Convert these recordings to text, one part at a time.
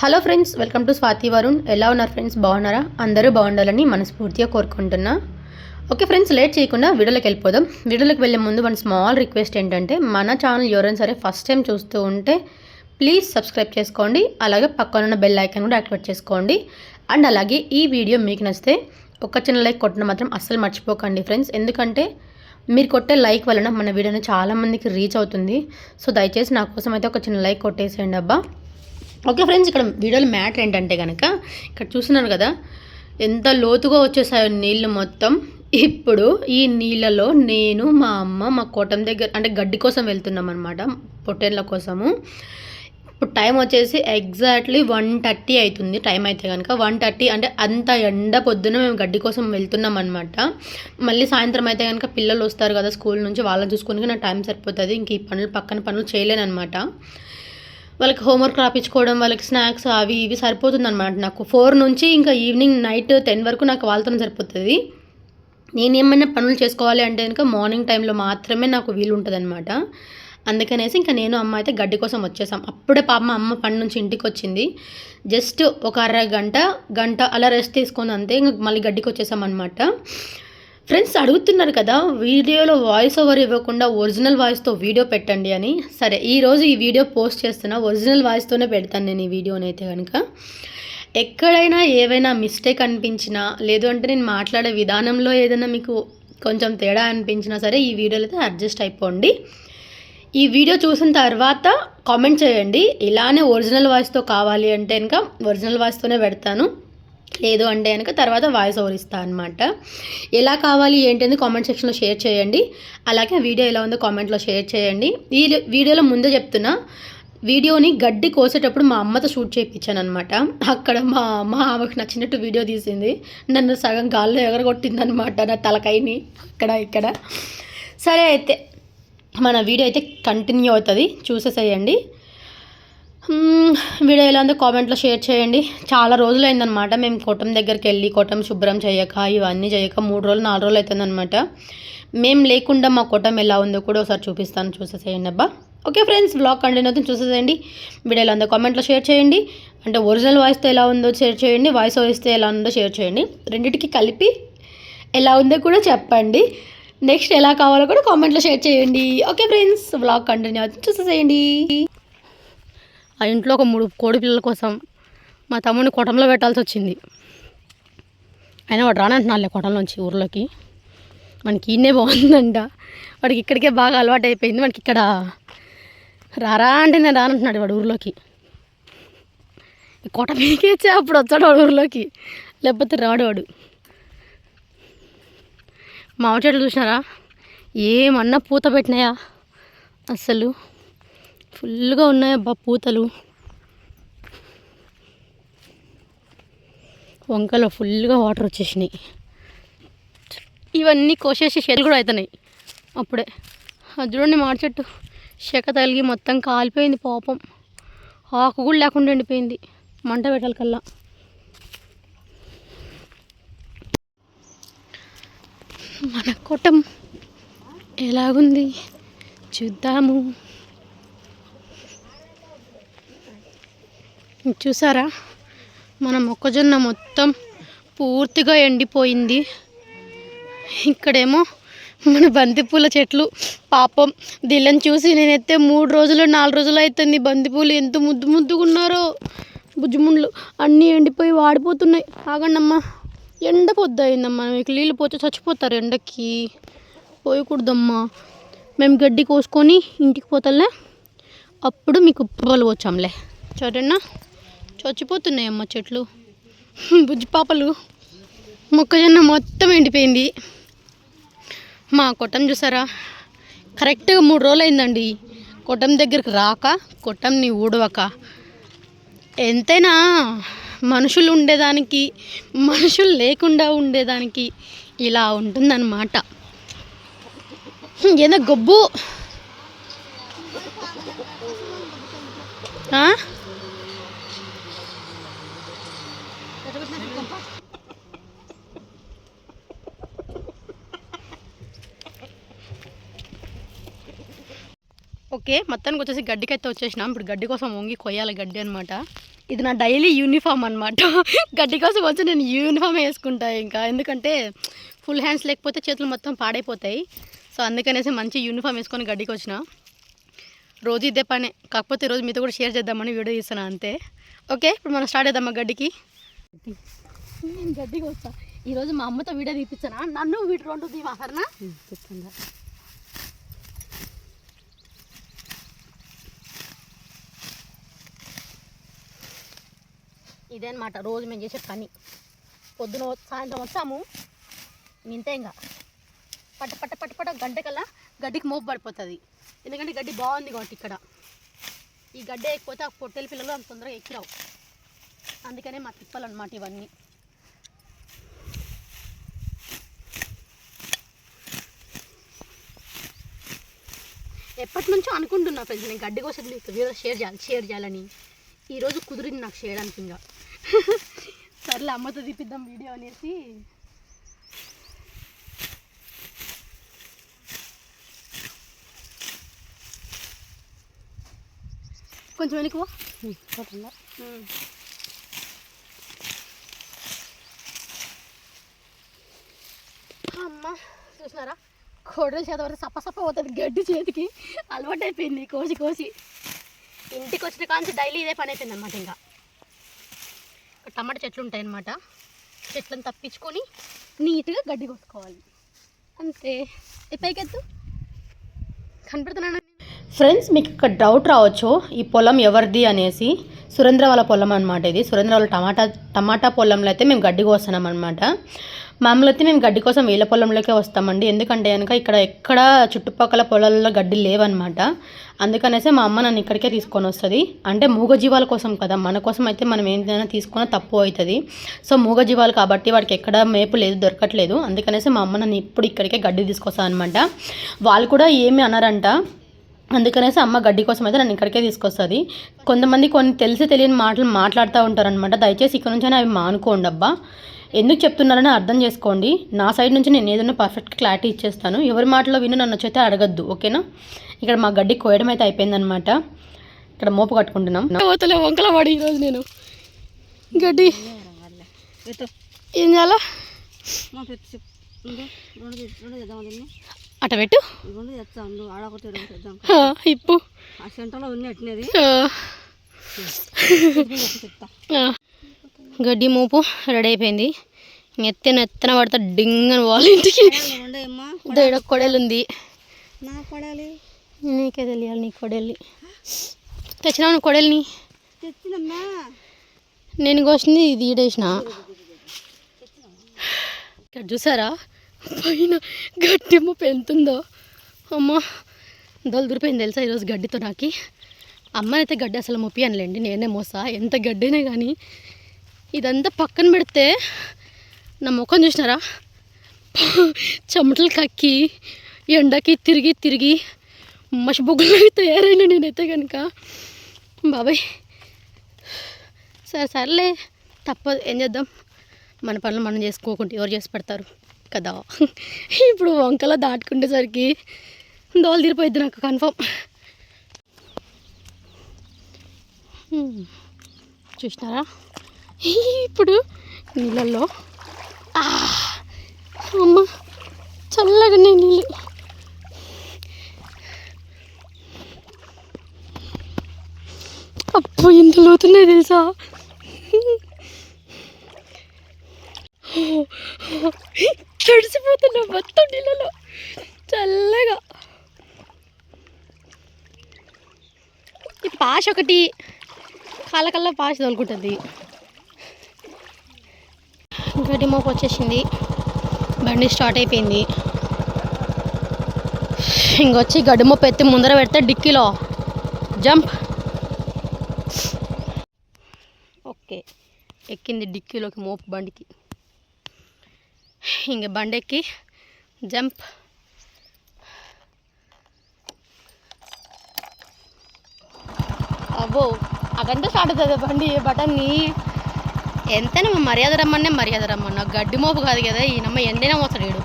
Hello friends welcome to Swati Varun. ఎలా ఉన్నారు friends? బాగున్నారా? అందరూ బాగుండాలని మనస్ఫూర్తిగా కోరుకుంటున్నా. ఓకే ఫ్రెండ్స్ లేట్ చేయకుండా వీడియోలోకి వెళ్ళిపోదాం. వీడియోలోకి వెళ్ళే ముందు వన్ స్మాల్ రిక్వెస్ట్ ఏంటంటే మన ఛానల్ ఎవరైనా సరే ఫస్ట్ టైం చూస్తూ ఉంటే ప్లీజ్ సబ్స్క్రైబ్ చేసుకోండి. అలాగే పక్కన ఉన్న బెల్ ఐకాన్ కూడా యాక్టివేట్ చేసుకోండి. అండ్ అలాగే ఈ వీడియో మీకు నచ్చితే ఒక చిన్న లైక్ కొట్టడం మాత్రం అస్సలు మర్చిపోకండి ఫ్రెండ్స్. ఎందుకంటే మీరు కొట్టే లైక్ వలన మన వీడియోని చాలామందికి రీచ్ అవుతుంది. సో దయచేసి నా కోసం అయితే ఒక చిన్న లైక్ కొట్టేసేయండి అబ్బా. ఓకే ఫ్రెండ్స్ ఇక్కడ వీడియోలో మ్యాటర్ ఏంటంటే కనుక ఇక్కడ చూస్తున్నాను కదా ఎంత లోతుగా వచ్చేసాయో నీళ్ళు మొత్తం. ఇప్పుడు ఈ నీళ్ళలో నేను మా అమ్మ మా కోటం దగ్గర అంటే గడ్డి కోసం వెళ్తున్నాం అనమాట పొట్టేళ్ళ కోసము. ఇప్పుడు టైం వచ్చేసి ఎగ్జాక్ట్లీ వన్ థర్టీ అవుతుంది టైం అయితే కనుక వన్ థర్టీ అంటే అంత ఎండ పొద్దున మేము గడ్డి కోసం వెళ్తున్నాం అనమాట మళ్ళీ సాయంత్రం అయితే కనుక పిల్లలు వస్తారు కదా స్కూల్ నుంచి వాళ్ళని చూసుకుని నాకు టైం సరిపోతుంది ఇంక ఈ పనులు పక్కన పనులు చేయలేనమాట వాళ్ళకి హోంవర్క్ రాపించుకోవడం వాళ్ళకి స్నాక్స్ అవి ఇవి సరిపోతుంది అనమాట నాకు. ఫోర్ నుంచి ఇంకా ఈవినింగ్ నైట్ టెన్ వరకు నాకు వాళ్ళతో సరిపోతుంది. నేను ఏమైనా పనులు చేసుకోవాలి అంటే కనుక మార్నింగ్ టైంలో మాత్రమే నాకు వీలు ఉంటుంది అనమాట అందుకనేసి ఇంకా నేను అమ్మ అయితే గడ్డి కోసం వచ్చేసాం. అప్పుడే పాప మా అమ్మ పని నుంచి ఇంటికి వచ్చింది జస్ట్ ఒక అర గంట గంట అలా రెస్ట్ తీసుకొని అంతే ఇంకా మళ్ళీ గడ్డికి వచ్చేసాం అనమాట ఫ్రెండ్స్ అడుగుతున్నారు కదా వీడియోలో వాయిస్ ఓవర్ ఇవ్వకుండా ఒరిజినల్ వాయిస్తో వీడియో పెట్టండి అని. సరే ఈరోజు ఈ వీడియో పోస్ట్ చేస్తున్నా. ఒరిజినల్ వాయిస్తోనే పెడతాను నేను ఈ వీడియోని అయితే కనుక. ఎక్కడైనా ఏవైనా మిస్టేక్ అనిపించినా లేదు అంటే నేను మాట్లాడే విధానంలో ఏదైనా మీకు కొంచెం తేడా అనిపించినా సరే ఈ వీడియోలో అయితే అడ్జస్ట్ అయిపోండి. ఈ వీడియో చూసిన తర్వాత కామెంట్ చేయండి. ఇలానే ఒరిజినల్ వాయిస్తో కావాలి అంటే ఇంకా ఒరిజినల్ వాయిస్తోనే పెడతాను. లేదు అంటే కనుక తర్వాత వాయిస్ ఓవర్ ఇస్తాను అనమాట ఎలా కావాలి ఏంటని కామెంట్ సెక్షన్లో షేర్ చేయండి. అలాగే వీడియో ఎలా ఉందో కామెంట్లో షేర్ చేయండి. ఈ వీడియోలో ముందే చెప్తున్నా వీడియోని గడ్డి కోసేటప్పుడు మా అమ్మతో షూట్ చేయించాను అనమాట అక్కడ మా అమ్మ ఆమెకు నచ్చినట్టు వీడియో తీసింది. నన్ను సగం గాల్లో ఎగరగొట్టింది అనమాట నా తలకైని అక్కడ ఇక్కడ. సరే అయితే మన వీడియో అయితే కంటిన్యూ అవుతుంది. చూసేసేయండి. వీడియో ఎలా ఉందో కామెంట్లో షేర్ చేయండి. చాలా రోజులు అయిందనమాట మేము కొట్టం దగ్గరికి వెళ్ళి కొట్టం శుభ్రం చేయక ఇవన్నీ చేయక మూడు రోజులు నాలుగు రోజులు అవుతుందన్నమాట మేము లేకుండా మా కొట్టం ఎలా ఉందో కూడా ఒకసారి చూపిస్తాను. చూసేసేయండి అబ్బా. ఓకే ఫ్రెండ్స్ బ్లాగ్ కంటెంట్ అవుతుంది. చూసేసేయండి. వీడియో ఎలా ఉందో కామెంట్లో షేర్ చేయండి. అంటే ఒరిజినల్ వాయిస్తో ఎలా ఉందో షేర్ చేయండి. వాయిస్ వాయిస్తే ఎలా ఉందో షేర్ చేయండి. రెండింటికి కలిపి ఎలా ఉందో కూడా చెప్పండి. నెక్స్ట్ ఎలా కావాలో కూడా కామెంట్లో షేర్ చేయండి. ఓకే ఫ్రెండ్స్ బ్లాగ్ కంటిన్యూ అవుతుంది. చూసేసేయండి. ఆ ఇంట్లో ఒక మూడు కోడి పిల్లల కోసం మా తమ్ముడిని కొటంలో పెట్టాల్సి వచ్చింది. అయినా వాడు రానంటున్నాడులే కొటంలోంచి ఊర్లోకి. మనకి ఈయనే బాగుందంట. వాడికి ఇక్కడికే బాగా అలవాటు అయిపోయింది మనకి ఇక్కడ రారా అంటే నేను రానంటున్నాడు వాడు ఊర్లోకి. కోట కొట మీకేచ్చే అప్పుడు వచ్చాడు వాడు ఊర్లోకి. లేకపోతే రాడు వాడు. మామిడి చెట్లు చూసినారా? ఏమన్నా పూత పెట్టినాయా? అసలు ఫుల్గా ఉన్నాయి అబ్బా పూతలు. వంకలో ఫుల్గా వాటర్ వచ్చేసినాయి. ఇవన్నీ కోసేసి షెల్ కూడా అవుతున్నాయి అప్పుడే. అది చూడండి మాడి చెట్టు. చెక్క తగిలి మొత్తం కాలిపోయింది పాపం. ఆకు కూడా లేకుండా ఎండిపోయింది. మంట పెట్టాలి కల్లా మన కొట్టం ఎలాగుంది? చూద్దాము. చూసారా? మన మొక్కజొన్న మొత్తం పూర్తిగా ఎండిపోయింది. ఇక్కడేమో మన బంతిపూల చెట్లు. పాపం దీళ్ళని చూసి నేనైతే మూడు రోజులు నాలుగు రోజులు అవుతుంది బంతిపూలు ఎంత ముద్దు ముద్దుగా ఉన్నారో. బుజ్జిముండ్లు అన్నీ ఎండిపోయి వాడిపోతున్నాయి. ఆగండమ్మా. ఎండ పొద్దు అయిందమ్మా మీకు నీళ్ళు పోతే చచ్చిపోతారు ఎండకి. పోయకూడదమ్మా. మేము గడ్డి కోసుకొని ఇంటికి పోతలే. అప్పుడు మీకు ఉప్పలు వచ్చాంలే సరేనా చచ్చిపోతున్నాయి అమ్మ చెట్లు. బుజ్జి పాపలు. మొక్కజొన్న మొత్తం ఎండిపోయింది. మా కొట్టం చూసారా? కరెక్ట్గా మూడు రోజులు అయిందండి కొట్టం దగ్గరికి రాక కొట్టంని ఊడవక. ఎంతైనా మనుషులు ఉండేదానికి మనుషులు లేకుండా ఉండేదానికి ఇలా ఉంటుందన్నమాట. ఏదో గొబ్బు. ఓకే మొత్తానికి వచ్చేసి గడ్డికి అయితే వచ్చేసినాం. ఇప్పుడు గడ్డి కోసం వంగి కొయ్యాలి గడ్డి అనమాట ఇది నా డైలీ యూనిఫామ్ అనమాట గడ్డి కోసం వచ్చి నేను యూనిఫామ్ వేసుకుంటా ఇంకా. ఎందుకంటే ఫుల్ హ్యాండ్స్ లేకపోతే చేతులు మొత్తం పాడైపోతాయి. సో అందుకనేసి మంచి యూనిఫామ్ వేసుకొని గడ్డికి వచ్చిన. రోజు ఇదే పనే. కాకపోతే ఈరోజు మీతో కూడా షేర్ చేద్దామని వీడియో తీస్తున్నా అంతే. ఓకే ఇప్పుడు మనం స్టార్ట్ చేద్దామా గడ్డికి? నేను గడ్డికి వస్తా ఈరోజు మా అమ్మతో వీడియో తీపిస్తానా నన్ను వీటి రెండు తీవా సరేనా చెప్తుందా ఇదే అనమాట రోజు మేము చేసే పని. పొద్దున సాయంత్రం వస్తాము ఇంతే ఇంకా పట్ట పట్ట పట్ట పట్ట గంట కల్లా గడ్డికి మోపు పడిపోతుంది. ఎందుకంటే గడ్డి బాగుంది కాబట్టి ఇక్కడ. ఈ గడ్డి ఎక్కిపోతే ఆ పొట్టెల పిల్లలు అంత తొందరగా ఎక్కిరావు. అందుకనే మా తిప్పాలన్నమాట ఇవన్నీ. ఎప్పటి నుంచో అనుకుంటున్నా ఫ్రెండ్స్ నేను గడ్డి కోసం వీడియో షేర్ చేయాలి షేర్ చేయాలని. ఈరోజు కుదిరింది నాకు చేయడానికి ఇంకా. సర్లే అమ్మతో తీపిద్దాం వీడియో అనేసి. కొంచెం వెనుక పోతుందా అమ్మ చూసినారా? కోడలు చేత వరకు సప్ప సప్ప పోతుంది గడ్డి చేతికి. అలవాటు అయిపోయింది కోసి కోసి. ఇంటికి వచ్చిన కాంచి డైలీ ఇదే పని అయిపోయింది అనమాట ఇంకా. టమాటా చెట్లు ఉంటాయి అన్నమాట. చెట్లను తప్పించుకొని నీట్గా గడ్డి కోసుకోవాలి. అంతే. పైకెత్తు కనపడుతున్నాను ఫ్రెండ్స్ మీకు ఇక్కడ డౌట్ రావచ్చు? ఈ పొలం ఎవరిది అనేసి సురేంద్ర వాళ్ళ పొలం అనమాట ఇది. సురేంద్ర వాళ్ళ టమాటా టమాటా పొలంలో అయితే మేము గడ్డి కోస్తున్నాం అనమాట మామూలు అయితే మేము గడ్డి కోసం వీళ్ళ పొలంలోకే వస్తామండి. ఎందుకంటే కనుక ఇక్కడ ఎక్కడ చుట్టుపక్కల పొలాల్లో గడ్డి లేవన్నమాట. అందుకనేసి మా అమ్మ నన్ను ఇక్కడికే తీసుకొని వస్తుంది. అంటే మూగజీవాల కోసం కదా మన కోసం అయితే మనం ఏదైనా తీసుకున్న తప్పు అవుతుంది. సో మూగజీవాలు కాబట్టి వాడికి ఎక్కడ మేపు లేదు దొరకట్లేదు. అందుకనేసి మా అమ్మ నన్ను ఇప్పుడు ఇక్కడికే గడ్డి తీసుకొస్తాను అనమాట వాళ్ళు కూడా ఏమి అనరంట. అందుకనేసి అమ్మ గడ్డి కోసం అయితే నన్ను ఇక్కడికే తీసుకొస్తుంది. కొంతమంది కొన్ని తెలిసి తెలియని మాటలు మాట్లాడుతూ ఉంటారనమాట దయచేసి ఇక్కడ నుంచి అవి మానుకోండి అబ్బా. ఎందుకు చెప్తున్నారని అర్థం చేసుకోండి. నా సైడ్ నుంచి నేను ఏదైనా పర్ఫెక్ట్ క్లారిటీ ఇచ్చేస్తాను. ఎవరి మాటలో విని నన్ను వచ్చైతే అడగద్దు. ఓకేనా? ఇక్కడ మా గడ్డి కోయడం అయితే అయిపోయిందనమాట ఇక్కడ మోపు కట్టుకుంటున్నాం. వంకల వాడి ఈరోజు నేను. గడ్డి ఏం చేయాలా? అట పెట్టు. ఇప్పు. ఆ సెంటర్లో ఆ. చెప్తా. గడ్డి మూపు రెడీ అయిపోయింది ఎత్తన ఎత్తన పడతా డింగ్ అని వాళ్ళ ఇంటికి. ఉండే అమ్మా కొడలు ఉంది నా నీకే తెలియాలి నీ కొడల్ని. తెచ్చినా కొడల్ని? తెచ్చినమ్మా నేను కోసింది ఇది ఈడేసిన ఇక్కడ చూసారా? పైన గడ్డి మూపు ఎంత ఉందో అమ్మ దొలదురిపోయింది తెలుసా ఈరోజు గడ్డితో నాకు? అమ్మనైతే గడ్డి అసలు మొప్పి అనలేండి నేనే మోసా. ఎంత గడ్డినే కానీ ఇదంతా పక్కన పెడితే నా ముఖం చూసినారా? చెమటలు కక్కి ఎండకి తిరిగి తిరిగి మసిబొగ్గులు తయారైన నేనైతే కనుక బాబాయ్ సరే సర్లే. తప్పదు ఏం చేద్దాం? మన పనులు మనం చేసుకోకుండా ఎవరు చేసి పెడతారు కదా? ఇప్పుడు వంకల దాటుకునేసరికి దోలు తీరిపోయిద్ది నాకు కన్ఫర్మ్. చూసినారా? ఇప్పుడు నీళ్ళల్లో. అమ్మ చల్లగా నీళ్ళు. అప్పు ఇంత లోతున్నాయి తెలుసా? తడిసిపోతున్నా మొత్తం నీళ్ళలో. చల్లగా. ఈ పాష ఒకటి కాలకల్లా పాష తోలుకుంటుంది గడ్డి మోపు వచ్చేసింది. బండి స్టార్ట్ అయిపోయింది. ఇంకొచ్చి గడ్డి మోపు ఎత్తి ముందర పెడితే డిక్కీలో. జంప్. ఓకే ఎక్కింది డిక్కీలోకి మోపు బండికి. ఇంక బండి ఎక్కి జంప్. అబ్బో అదంతా స్టార్ట్ అవుతుంది బండి బటన్ని. ఎంతైనా మర్యాద రమ్మనే మర్యాద రమ్మన్నా. గడ్డి మోపు కాదు కదా ఈ నమ్మ ఎండైనా మోతాడు ఎక్కును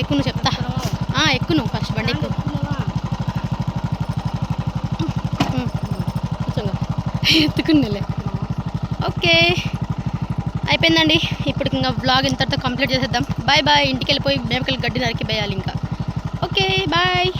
ఎక్కువ నువ్వు చెప్తా. ఎక్కువ నువ్వు ఫస్ట్ బండి ఎక్కువ. ఎత్తుకున్నలే ఓకే. అయిపోయిందండి. ఇప్పుడు ఇంకా వ్లాగ్ ఇంతటితో కంప్లీట్ చేసేద్దాం. బాయ్ బాయ్ ఇంటికి వెళ్ళిపోయి మేమకల్ గడ్డి నరికి వేయాలి ఇంకా. Okay bye